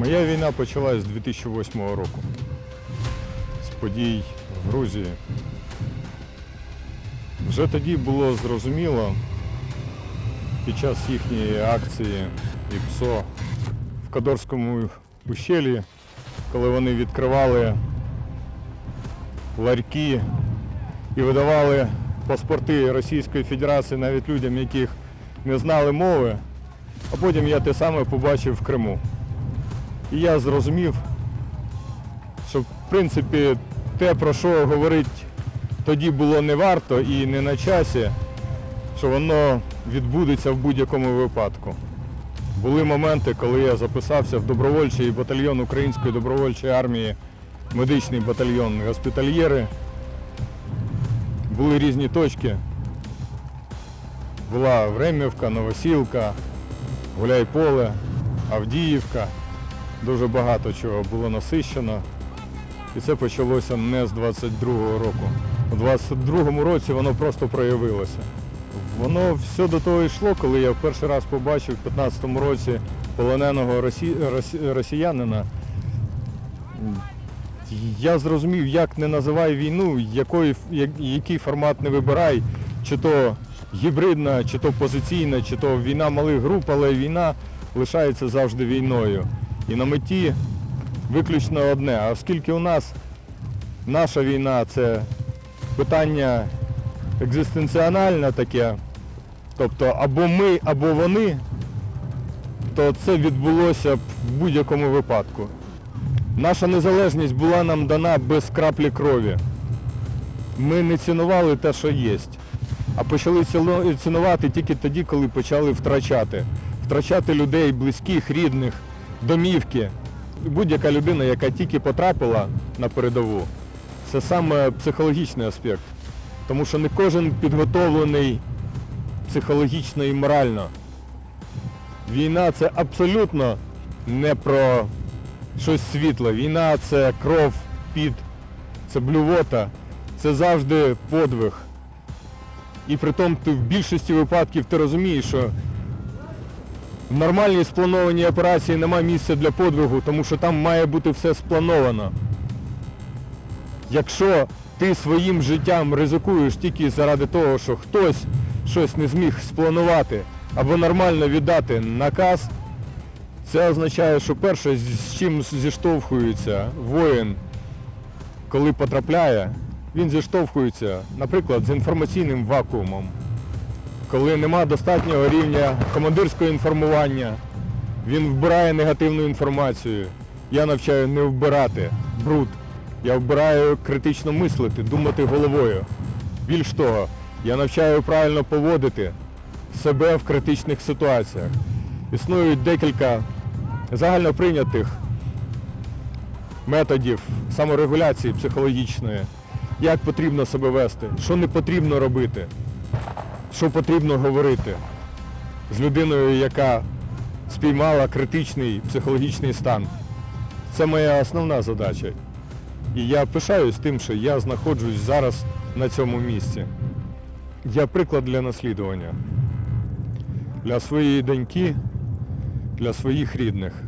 Моя війна почалась з 2008 року. З подій в Грузії. Вже тоді було зрозуміло під час їхньої акції ІПСО в Кадорському ущелі, коли вони відкривали ларьки і видавали паспорти Російської Федерації навіть людям, яких не знали мови, а потім я те саме побачив в Криму. І я зрозумів, що в принципі те, про що говорить тоді було не варто і не на часі, що воно відбудеться в будь-якому випадку. Були моменти, коли я записався в добровольчий батальйон Української добровольчої армії, медичний батальйон госпітальєри. Були різні точки. Була Времівка, Новосілка, Гуляйполе, Авдіївка. Дуже багато чого було насищено. І це почалося не з 22-го року. У 22-му році воно просто проявилося. Воно все до того йшло, коли я в перший раз побачив в 15-му році полоненого росі... росі- росіянина. Я зрозумів, як не називай війну, якої, який формат не вибирай, чи то гібридна, чи то позиційна, чи то війна малих груп, але війна лишається завжди війною. І на меті виключно одне. А оскільки у нас наша війна це питання екзистенціональне таке, тобто або ми, або вони, то це відбулося б в будь-якому випадку. Наша незалежність була нам дана без краплі крові. Ми не цінували те, що є, а почали цінувати тільки тоді, коли почали втрачати. Втрачати людей, близьких, рідних, домівки. Будь-яка людина, яка тільки потрапила на передову, це саме психологічний аспект. Тому що не кожен підготовлений психологічно і морально. Війна це абсолютно не про щось світле. Війна це кров, під, це блювота, це завжди подвиг. І при тому в більшості випадків ти розумієш, що в нормальній спланованій операції немає місця для подвигу, тому що там має бути все сплановано. Якщо ти своїм життям ризикуєш тільки заради того, що хтось щось не зміг спланувати або нормально віддати наказ, це означає, що перше, з чим зіштовхується воїн, коли потрапляє, він зіштовхується, наприклад, з інформаційним вакуумом. Коли нема достатнього рівня командирського інформування, він вбирає негативну інформацію. Я навчаю не вбирати бруд. Я вбираю критично мислити, думати головою. Більш того, я навчаю правильно поводити себе в критичних ситуаціях. Існують декілька загальноприйнятих методів саморегуляції психологічної, як потрібно себе вести, що не потрібно робити, що потрібно говорити з людиною, яка спіймала критичний психологічний стан. Це моя основна задача. І я пишаюсь тим, що я знаходжусь зараз на цьому місці. Я приклад для наслідування для своєї доньки, для своїх рідних.